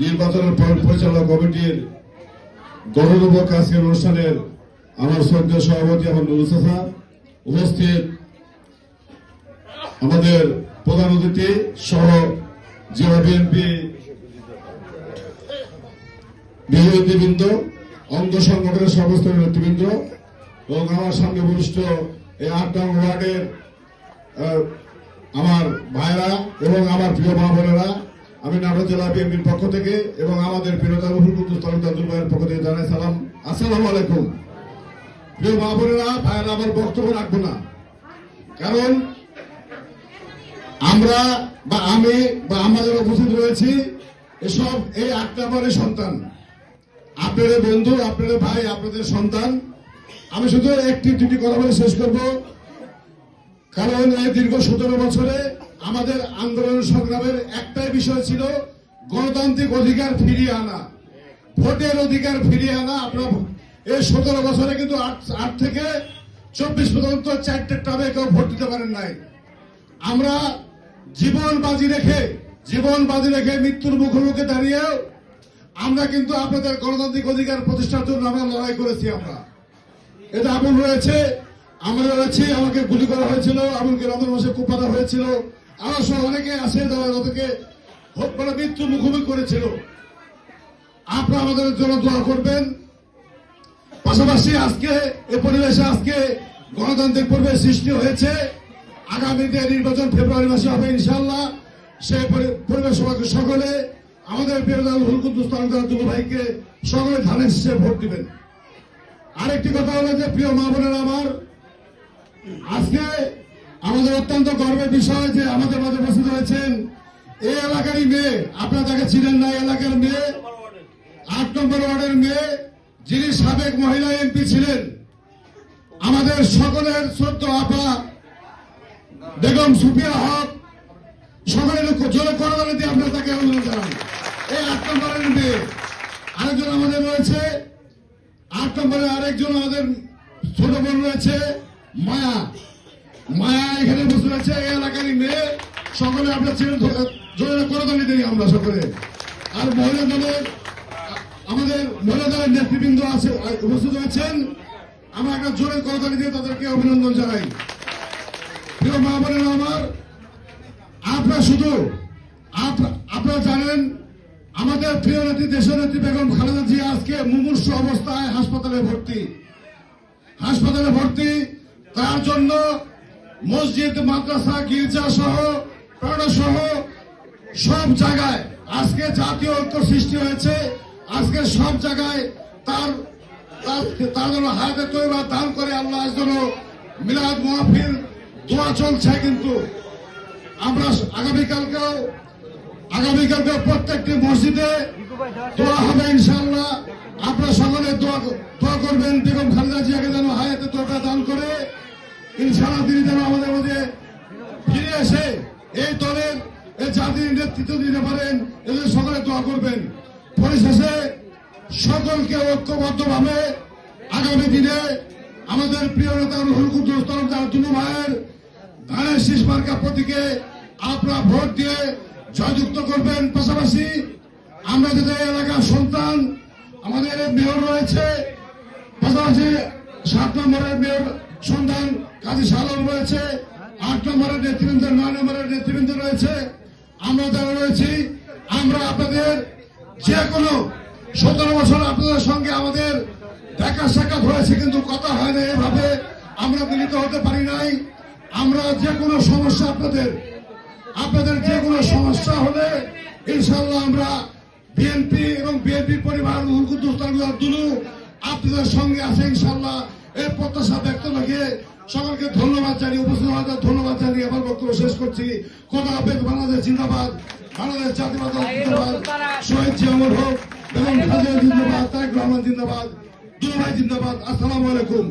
নির্বাচনের পরিচালনা কমিটির গণরূপক আজকের অনুষ্ঠানের আমার শ্রদ্ধেয় সভাপতি আমার নুরুল উপস্থিত। আমাদের প্রধান অতিথি সহ জেলা বিএনপি বিরোধীবৃন্দ, অঙ্গ সংগঠনের সমস্ত নেতৃবৃন্দ এবং আমার সামনে বরিষ্ঠ এই আট নং ওয়ার্ডের আমার ভাইরা এবং আমার প্রিয় মা বোনেরা আমি নাটোর জেলা বিএনপির পক্ষ থেকে এবং আমাদের রফিকুদ্দুস তালুকদার ভাইয়ের পক্ষ থেকে জানাই সালাম। আসসালামু আলাইকুম। প্রিয় মা বোনেরা, ভাইয়েরা, আমার বক্তব্য রাখব না। কারণ আমরা বা আমি বা আমরা যারা উপস্থিত রয়েছি এসব এই আট নম্বরের সন্তান। আপনাদের বন্ধু, আপনাদের ভাই, আপনাদের সন্তান। আমি শুধু একটি, দুটি কথা বলে শেষ করব। কারণ এই দীর্ঘ সতেরো বছরে আমাদের আন্দোলন সংগ্রামের একটাই বিষয় ছিল গণতান্ত্রিক অধিকার ফিরিয়ে আনা। ভোটের অধিকার ফিরিয়ে আনা। আপনার এই সতেরো বছরে কিন্তু আট থেকে চব্বিশ পর্যন্ত চারটে টাবে কেউ ভোট দিতে পারেন নাই। আমরা জীবন বাজি রেখে, জীবন বাজি রেখে মৃত্যুর মুখোমুখি দাঁড়িয়েও আমরা কিন্তু আপনাদের গণতান্ত্রিক অধিকার প্রতিষ্ঠার জন্য আমরা লড়াই করেছি আমরা। এটা এমন রয়েছে, আমরা রয়েছি আমাকে গুলি করা হয়েছিল, এমনকি রমন মাসে কুপাতা হয়েছিল। সহ অনেকে আছে যারা তাদেরকে ভোট মানে মৃত্যুর মুখোমুখি করেছিল। আপনারা আমাদের জন্য দোয়া করবেন। পাশাপাশি আজকে এ পরিবেশে আজকে গণতান্ত্রিক পরিবেশ সৃষ্টি হয়েছে। আগামীতে নির্বাচন ফেব্রুয়ারি মাসে হবে ইনশাল্লাহ পরি- পরিবেশ সভাকে সকলে, আমাদের বিরোধী হুলকুদ্দুস তালুকদার দুলু ভাইকে সকলে ধানের শীষে ভোট দিবেন। আরেকটি কথা হলো যে, প্রিয় মা বোনেরা আমার, আজকে আমাদের অত্যন্ত গর্বের বিষয় যে আমাদের মাঝে উপস্থিত হয়েছেন এই এলাকারই মেয়ে, আপনারা তাকে ছিলেন না এলাকার মেয়ে, আট নম্বর ওয়ার্ডের মেয়ে, যিনি সাবেক মহিলা এমপি ছিলেন। আমাদের সকলের সদ্য আপা, বেগম সুফিয়া হক, সকলের জোরে করদানে দিয়ে আপনারা তাকে অভিনন্দন জানান। এই আট নম্বরের মেয়ে, আরেকজন আমাদের রয়েছে, আট নম্বরে আরেকজন আমাদের ছোট বোন রয়েছে, মায়া। মায়া এখানে বসে এই এলাকারই মেয়ে সকলে আপনার ছিলেন জোরে করদানি দিই আমরা সকলে। আর মহিলা দলের, আমাদের মহিলা দলের নেতৃবৃন্দ আছে উপস্থিত হয়েছেন। আমরা একটা জোরে করদানি দিয়ে তাদেরকে অভিনন্দন জানাই। প্রিয় মা বোনেরা আমার, আপনারা শুধু আপনারা জানেন, আমাদের প্রিয় নেত্রী, দেশের নেত্রী বেগম খালেদা জিয়া আজকে মুমূর্ষ অবস্থায় হাসপাতালে ভর্তি। হাসপাতালে ভর্তি, তার জন্য মসজিদ, মাদ্রাসা, গির্জা সহ, প্রাণ সহ সব জায়গায় আজকে জাতীয় ঐক্য সৃষ্টি হয়েছে। আজকে সব জায়গায় তার তার জন্য হাতে তৈরি দান করে আল্লাহ জন্য মিলাদ মাহফিল দোয়া চলছে কিন্তু। আমরা আগামীকালকেও আগামীকালকে প্রত্যেকটি মসজিদে দোয়া হবে ইনশাল্লাহ আপনারা সকলে দোয়া দোয়া করবেন বেগম খালেদা জিয়াকে যেন হায়াতে দোয়া দান করে। ইনশাল্লাহ তিনি যেন আমাদের মধ্যে ফিরে এসে এই দলের, এই জাতির নেতৃত্ব দিতে পারেন, এদের সকলে দোয়া করবেন। পরিশেষে সকলকে ঐক্যবদ্ধভাবে আগামী দিনে আমাদের প্রিয় নেতা রুহুল কুদ্দুস তরফদার ভাইয়ের ধানের শীষ মার্কা প্রতীকে আপনারা ভোট দিয়ে জয়যুক্ত করবেন। পাশাপাশি আমরা যাদের এলাকার সন্তান, আমাদের মেয়র রয়েছে, পাশাপাশি সাত নম্বরের মেয়র সন্তান কাজী সালন রয়েছে আট নম্বরের নেতৃবৃন্দ নয় নম্বরের নেতৃবৃন্দ রয়েছে। আমরা যারা রয়েছি, আমরা আপনাদের যে কোনো সতেরো বছর আপনাদের সঙ্গে আমাদের দেখা সাক্ষাৎ হয়েছে, কিন্তু কথা হয় না এভাবে। আমরা মিলিত হতে পারি নাই। আমরা যে কোনো সমস্যা আপনাদের আপনাদের যে কোনো সমস্যা হলে ইনশাল্লাহ আমরা বিএনপি এবং বিএনপি পরিবার দুলু আপনাদের সঙ্গে আছে ইনশাল্লাহ এই প্রত্যাশা ব্যক্ত রেখে সকলকে ধন্যবাদ জানিয়ে উপস্থিত হওয়ার ধন্যবাদ জানিয়ে আমার বক্তব্য শেষ করছি। কথা হবে বাংলাদেশ জিন্দাবাদ বাংলাদেশ জাতিবাদ জিন্দাবাদ শহীদ জিয়ামুর হোক এবং জিন্দাবাদ তারেক রহমান জিন্দাবাদ দুবাই জিন্দাবাদ আসসালামু আলাইকুম।